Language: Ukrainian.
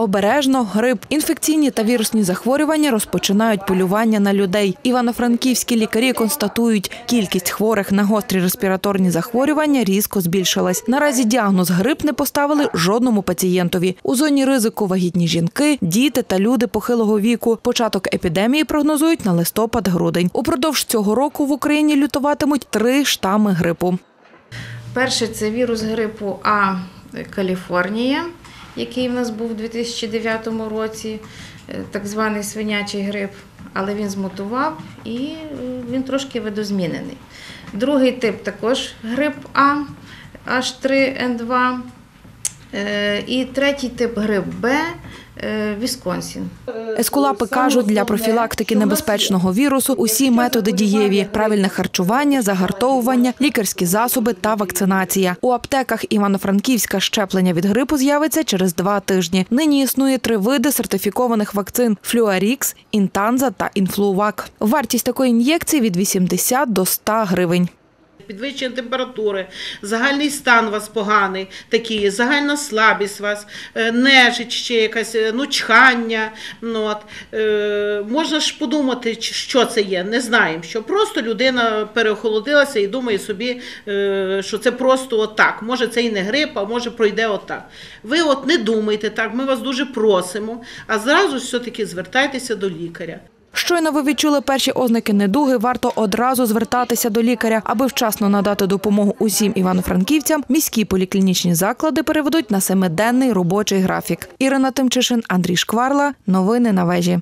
обережно, грип, інфекційні та вірусні захворювання розпочинають полювання на людей. Івано-франківські лікарі констатують, кількість хворих на гострі респіраторні захворювання різко збільшилась. Наразі діагноз грип не поставили жодному пацієнтові. У зоні ризику вагітні жінки, діти та люди похилого віку. Початок епідемії прогнозують на листопад-грудень. Упродовж цього року в Україні лютуватимуть три штами грипу. Перше це вірус грипу А Каліфорнія, який в нас був у 2009 році, е, так званий свинячий грип, але він змутував і е, він трошки видозмінений. Другий тип також грип А H3N2. Е, І третій тип грип Б Вісконсін. Ескулапи кажуть, для профілактики небезпечного вірусу усі методи дієві: правильне харчування, загартовування, лікарські засоби та вакцинація. У аптеках Івано-Франківська щеплення від грипу з'явиться через два тижні. Нині існує три види сертифікованих вакцин: Флюарікс, Інтанза та Інфлувак. Вартість такої ін'єкції від 80 до 100 гривень. Підвищення температури, загальний стан у вас поганий, такий, загальна слабість у вас, е, нежить ще якась, е, ну, чхання. Ну, от. Е, можна ж подумати, що це є, не знаємо. Що просто людина переохолодилася і думає собі, е, що це просто отак. Може, це і не грип, а може пройде отак. Ви от не думайте так, ми вас дуже просимо, а зразу все-таки звертайтеся до лікаря. Щойно ви відчули перші ознаки недуги, варто одразу звертатися до лікаря, аби вчасно надати допомогу усім івано-франківцям. Міські поліклінічні заклади переведуть на семиденний робочий графік. Ірина Тимчишин, Андрій Шкварла. Новини на вежі.